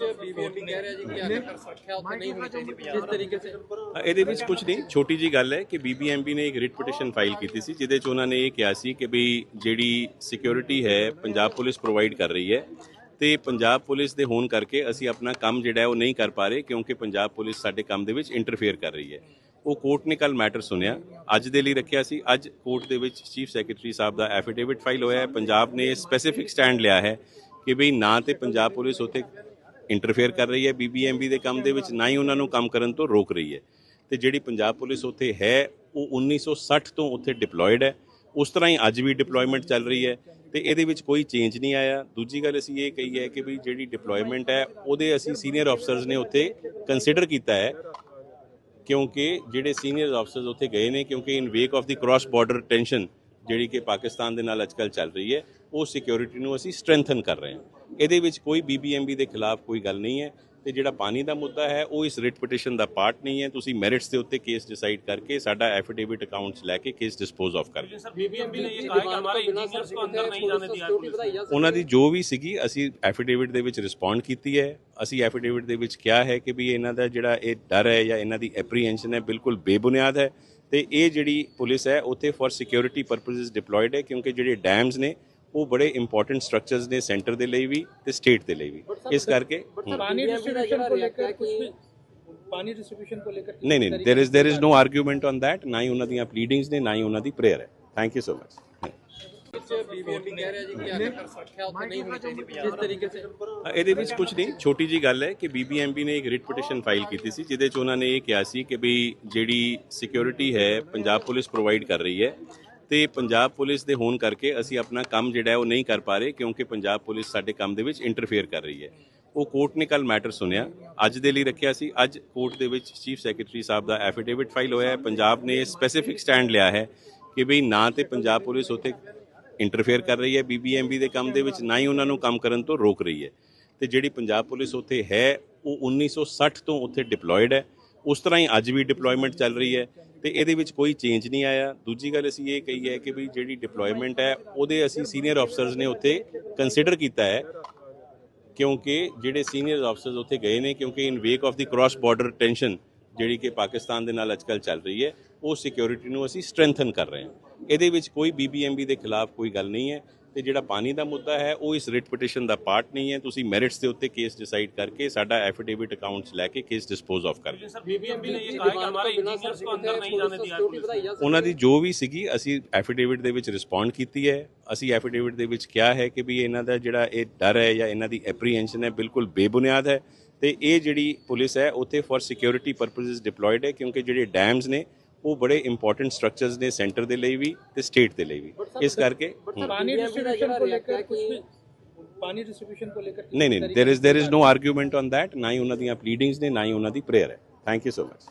BBMB ਕਹਿ ਰਿਹਾ ਜੀ ਕਿ ਆਖਿਰ ਸੁਰੱਖਿਆ ਉੱਥੇ ਨਹੀਂ ਹੋਣੀ ਚਾਹੀਦੀ ਪੰਜਾਬ ਕਿਸ ਤਰੀਕੇ ਸੇ? ਇਹਦੇ ਵਿੱਚ ਕੁਝ ਨਹੀਂ ਛੋਟੀ ਜੀ ਗੱਲ ਹੈ ਕਿ ਬੀਬੀਐਮਬੀ ਨੇ ਇੱਕ ਰਿਟ ਪਟੀਸ਼ਨ ਫਾਈਲ ਕੀਤੀ ਸੀ ਜਿਹਦੇ ਚ ਉਹਨਾਂ ਨੇ ਇਹ ਕਿਹਾ ਸੀ ਕਿ ਵੀ ਜਿਹੜੀ ਸਿਕਿਉਰਿਟੀ ਹੈ ਪੰਜਾਬ ਪੁਲਿਸ ਪ੍ਰੋਵਾਈਡ ਕਰ ਰਹੀ ਹੈ ਤੇ ਪੰਜਾਬ ਪੁਲਿਸ ਦੇ ਹੋਣ ਕਰਕੇ ਅਸੀਂ ਆਪਣਾ ਕੰਮ ਜਿਹੜਾ ਹੈ ਉਹ ਨਹੀਂ ਕਰ ਪਾ ਰਹੇ ਕਿਉਂਕਿ ਪੰਜਾਬ ਪੁਲਿਸ ਸਾਡੇ ਕੰਮ ਦੇ ਵਿੱਚ ਇੰਟਰਫੇਅਰ ਕਰ ਰਹੀ ਹੈ। ਉਹ ਕੋਰਟ ਨੇ ਕੱਲ ਮੈਟਰ ਸੁਣਿਆ ਅੱਜ ਦੇ ਲਈ ਰੱਖਿਆ ਸੀ ਅੱਜ ਕੋਰਟ ਦੇ ਵਿੱਚ ਚੀਫ ਸੈਕਟਰੀ ਸਾਹਿਬ ਦਾ ਐਫੀਡੇਵਿਟ ਫਾਈਲ ਹੋਇਆ ਹੈ ਪੰਜਾਬ ਨੇ ਸਪੈਸੀਫਿਕ ਸਟੈਂਡ ਲਿਆ ਹੈ ਕਿ ਵੀ ਨਾ ਤੇ ਪੰਜਾਬ ਪੁਲਿਸ ਉੱਥੇ ਇੰਟਰਫੇਅਰ ਕਰ ਰਹੀ ਹੈ ਬੀਬੀਐਮਬੀ ਦੇ ਕੰਮ ਦੇ ਵਿੱਚ ਨਾ ਹੀ ਉਹਨਾਂ ਨੂੰ ਕੰਮ ਕਰਨ ਤੋਂ ਰੋਕ ਰਹੀ ਹੈ। ਤੇ ਜਿਹੜੀ ਪੰਜਾਬ ਪੁਲਿਸ ਉੱਥੇ ਹੈ, ਉਹ 1960 ਤੋਂ ਉੱਥੇ ਡਿਪਲੋਇਡ ਹੈ। ਉਸ ਤਰ੍ਹਾਂ ਹੀ ਅੱਜ ਵੀ ਡਿਪਲੋਇਮੈਂਟ ਚੱਲ ਰਹੀ ਹੈ ਤੇ ਇਹਦੇ ਵਿੱਚ ਕੋਈ ਚੇਂਜ ਨਹੀਂ ਆਇਆ। ਦੂਜੀ ਗੱਲ ਅਸੀਂ ਇਹ ਕਹੀ ਹੈ ਕਿ ਵੀ ਜਿਹੜੀ ਡਿਪਲੋਇਮੈਂਟ ਹੈ, ਉਹਦੇ ਅਸੀਂ ਸੀਨੀਅਰ ਅਫਸਰਸ ਨੇ ਉੱਥੇ ਕੰਸੀਡਰ ਕੀਤਾ ਹੈ, ਕਿਉਂਕਿ ਜਿਹੜੇ ਸੀਨੀਅਰ ਅਫਸਰਸ ਉੱਥੇ ਗਏ ਨੇ, ਕਿਉਂਕਿ ਇਨ ਵੇਕ ਆਫ ਦੀ ਕ੍ਰਾਸ ਬਾਰਡਰ ਟੈਂਸ਼ਨ ਜਿਹੜੀ ਕਿ ਪਾਕਿਸਤਾਨ ਦੇ ਨਾਲ ਅੱਜਕੱਲ ਚੱਲ ਰਹੀ ਹੈ, ਉਹ ਸਿਕਿਉਰਿਟੀ ਨੂੰ ਅਸੀਂ ਸਟਰੈਂਥਨ ਕਰ ਰਹੇ ਹਾਂ। ਇਹਦੇ ਵਿੱਚ ਕੋਈ ਬੀਬੀਐਮਬੀ ਦੇ ਖਿਲਾਫ ਕੋਈ ਗੱਲ ਨਹੀਂ ਹੈ ਤੇ ਜਿਹੜਾ ਪਾਣੀ ਦਾ ਮੁੱਦਾ ਹੈ ਉਹ ਇਸ ਰਿਟ ਪਟੀਸ਼ਨ ਦਾ ਪਾਰਟ ਨਹੀਂ ਹੈ। ਤੁਸੀਂ ਮੈਰਿਟਸ ਦੇ ਉੱਤੇ ਕੇਸ ਡਿਸਾਈਡ ਕਰਕੇ ਸਾਡਾ ਐਫੀਡੇਵਿਟ ਅਕਾਊਂਟਸ ਲੈ ਕੇ ਕੇਸ ਡਿਸਪੋਜ਼ ਆਫ ਕਰ ਉਹਨਾਂ ਦੀ ਜੋ ਵੀ ਸੀਗੀ ਅਸੀਂ ਐਫੀਡੇਵਿਟ ਦੇ ਵਿੱਚ ਰਿਸਪੌਂਡ ਕੀਤੀ ਹੈ। ਅਸੀਂ ਐਫੀਡੇਵਿਟ ਦੇ ਵਿੱਚ ਕਿਹਾ ਹੈ ਕਿ ਵੀ ਇਹਨਾਂ ਦਾ ਜਿਹੜਾ ਇਹ ਡਰ ਹੈ ਜਾਂ ਇਹਨਾਂ ਦੀ ਐਪਰੀਹੈਂਸ਼ਨ ਹੈ ਬਿਲਕੁਲ ਬੇਬੁਨਿਆਦ ਹੈ। ਤੇ ਇਹ ਜਿਹੜੀ ਪੁਲਿਸ ਹੈ ਉੱਥੇ ਫॉर ਸਿਕਿਉਰਿਟੀ ਪਰਪਸਸ ਡਿਪਲੋਇਡ ਹੈ ਕਿਉਂਕਿ ਜਿਹੜੇ ਡੈਮਸ ਨੇ ਉਹ ਬੜੇ ਇੰਪੋਰਟੈਂਟ ਸਟਰਕਚਰਸ ਨੇ ਸੈਂਟਰ ਦੇ ਲਈ ਵੀ ਤੇ ਸਟੇਟ ਦੇ ਲਈ ਵੀ ਇਸ ਕਰਕੇ ਹਮ, पानी डिस्ट्रीब्यूशन को लेकर कुछ भी पानी डिस्ट्रीब्यूशन को लेकर ਨਹੀਂ ਨਹੀਂ there is there is no argument on that ਨਾ ਹੀ ਉਹਨਾਂ ਦੀਆਂ ਪਲੀਡਿੰਗਸ ਨੇ ਨਾ ਹੀ ਉਹਨਾਂ ਦੀ ਪ੍ਰੇਅਰ ਹੈ thank you so much BBMB ਕਹਿ ਰਿਹਾ ਜੀ ਕਿ ਆਖਿਰ ਸੁਰੱਖਿਆ ਉੱਥੇ ਨਹੀਂ ਹੋਣੀ ਚਾਹੀਦੀ ਪੰਜਾਬ ਕਿਸ ਤਰੀਕੇ ਸੇ ਇਹਦੇ ਵਿੱਚ ਕੁਝ ਨਹੀਂ ਛੋਟੀ ਜੀ ਗੱਲ ਹੈ ਕਿ ਬੀਬੀਐਮਬੀ ਨੇ ਇੱਕ ਰਿਟ ਪਟੀਸ਼ਨ ਫਾਈਲ ਕੀਤੀ ਸੀ ਜਿਹਦੇ ਚ ਉਹਨਾਂ ਨੇ ਇਹ ਕਿਹਾ ਸੀ ਕਿ ਵੀ ਜਿਹੜੀ ਸਿਕਿਉਰਿਟੀ ਹੈ ਪੰਜਾਬ ਪੁਲਿਸ ਪ੍ਰੋਵਾਈਡ ਕਰ ਰਹੀ ਹੈ ਤੇ ਪੰਜਾਬ ਪੁਲਿਸ ਦੇ ਹੋਣ ਕਰਕੇ ਅਸੀਂ ਆਪਣਾ ਕੰਮ ਜਿਹੜਾ ਉਹ ਨਹੀਂ ਕਰ ਪਾ ਰਹੇ, ਕਿਉਂਕਿ ਪੰਜਾਬ ਪੁਲਿਸ ਸਾਡੇ ਕੰਮ ਦੇ ਵਿੱਚ ਇੰਟਰਫੇਅਰ ਕਰ ਰਹੀ ਹੈ। ਉਹ ਕੋਰਟ ਨੇ ਕੱਲ ਮੈਟਰ ਸੁਣਿਆ, ਅੱਜ ਦੇ ਲਈ ਰੱਖਿਆ ਸੀ। ਅੱਜ ਕੋਰਟ ਦੇ ਵਿੱਚ ਚੀਫ ਸੈਕਟਰੀ ਸਾਹਿਬ ਦਾ ਐਫੀਡੇਵਿਟ ਫਾਈਲ ਹੋਇਆ ਹੈ। ਪੰਜਾਬ ਨੇ ਸਪੈਸੀਫਿਕ ਸਟੈਂਡ ਲਿਆ ਹੈ ਕਿ ਵੀ ਨਾ ਤੇ ਪੰਜਾਬ ਪੁਲਿਸ ਉੱਥੇ ਇੰਟਰਫੇਅਰ ਕਰ ਰਹੀ ਹੈ। ਬੀਬੀਐਮਬੀ ਦੇ ਕੰਮ ਦੇ ਵਿੱਚ ਨਾ ਹੀ ਉਹਨਾਂ ਨੂੰ ਕੰਮ ਕਰਨ ਤੋਂ ਰੋਕ ਰਹੀ ਹੈ। ਤੇ ਜਿਹੜੀ ਪੰਜਾਬ ਪੁਲਿਸ ਉੱਥੇ ਹੈ, ਉਹ 1960 ਤੋਂ ਉੱਥੇ ਡਿਪਲੋਇਡ ਹੈ। ਉਸ ਤਰ੍ਹਾਂ ਹੀ ਅੱਜ ਵੀ ਡਿਪਲੋਇਮੈਂਟ ਚੱਲ ਰਹੀ ਹੈ। ਤੇ ਇਹਦੇ ਵਿੱਚ ਕੋਈ ਚੇਂਜ ਨਹੀਂ ਆਇਆ। ਦੂਜੀ ਗੱਲ ਅਸੀਂ ਇਹ ਕਹੀ ਹੈ ਕਿ ਵੀ ਜਿਹੜੀ ਡਿਪਲੋਇਮੈਂਟ ਹੈ, ਉਹਦੇ ਅਸੀਂ ਸੀਨੀਅਰ ਅਫਸਰਸ ਨੇ ਉੱਥੇ ਕੰਸੀਡਰ ਕੀਤਾ ਹੈ, ਕਿਉਂਕਿ ਜਿਹੜੇ ਸੀਨੀਅਰ ਅਫਸਰਸ ਉੱਥੇ ਗਏ ਨੇ, ਕਿਉਂਕਿ ਇਨ ਵੇਕ ਆਫ ਦੀ ਕ੍ਰਾਸ ਬਾਰਡਰ ਟੈਂਸ਼ਨ ਜਿਹੜੀ ਕਿ ਪਾਕਿਸਤਾਨ ਦੇ ਨਾਲ ਅੱਜਕੱਲ ਚੱਲ ਰਹੀ ਹੈ, ਉਹ ਸਿਕਿਉਰਿਟੀ ਨੂੰ ਅਸੀਂ ਸਟਰੈਂਥਨ ਕਰ ਰਹੇ ਹਾਂ। ਇਹਦੇ ਵਿੱਚ ਕੋਈ ਬੀਬੀਐਮਬੀ ਦੇ ਖਿਲਾਫ ਕੋਈ ਗੱਲ ਨਹੀਂ ਹੈ ਤੇ ਜਿਹੜਾ ਪਾਣੀ ਦਾ ਮੁੱਦਾ ਹੈ ਉਹ ਇਸ ਰਿਟ ਪਟੀਸ਼ਨ ਦਾ ਪਾਰਟ ਨਹੀਂ ਹੈ। ਤੁਸੀਂ ਮੈਰਿਟਸ ਦੇ ਉੱਤੇ ਕੇਸ ਡਿਸਾਈਡ ਕਰਕੇ ਸਾਡਾ ਐਫੀਡੇਵਿਟ ਅਕਾਊਂਟਸ ਲੈ ਕੇ ਕੇਸ ਡਿਸਪੋਜ਼ ਆਫ ਕਰ ਉਹਨਾਂ ਦੀ ਜੋ ਵੀ ਸੀਗੀ ਅਸੀਂ ਐਫੀਡੇਵਿਟ ਦੇ ਵਿੱਚ ਰਿਸਪੌਂਡ ਕੀਤੀ ਹੈ। ਅਸੀਂ ਐਫੀਡੇਵਿਟ ਦੇ ਵਿੱਚ ਕਿਹਾ ਹੈ ਕਿ ਵੀ ਇਹਨਾਂ ਦਾ ਜਿਹੜਾ ਇਹ ਡਰ ਹੈ ਜਾਂ ਇਹਨਾਂ ਦੀ ਐਪਰੀਹੈਂਸ਼ਨ ਹੈ ਬਿਲਕੁਲ ਬੇਬੁਨਿਆਦ ਹੈ। ਤੇ ਇਹ ਜਿਹੜੀ ਪੁਲਿਸ ਹੈ ਉੱਥੇ ਫॉर ਸਿਕਿਉਰਿਟੀ ਪਰਪਸਸ ਡਿਪਲੋਇਡ ਹੈ ਕਿਉਂਕਿ ਜਿਹੜੇ ਡੈਮਸ ਨੇ ਉਹ ਬੜੇ ਇੰਪੋਰਟੈਂਟ ਸਟਰਕਚਰਸ ਨੇ ਸੈਂਟਰ ਦੇ ਲਈ ਵੀ ਤੇ ਸਟੇਟ ਦੇ ਲਈ ਵੀ ਇਸ ਕਰਕੇ ਹਮ, पानी डिस्ट्रीब्यूशन को लेकर कुछ भी पानी डिस्ट्रीब्यूशन को लेकर ਨਹੀਂ ਨਹੀਂ there is there is no argument on that ਨਾ ਹੀ ਉਹਨਾਂ ਦੀਆਂ ਪਲੀਡਿੰਗਸ ਨੇ ਨਾ ਹੀ ਉਹਨਾਂ ਦੀ ਪ੍ਰੇਅਰ ਹੈ ਥੈਂਕ ਯੂ ਸੋ ਮਚ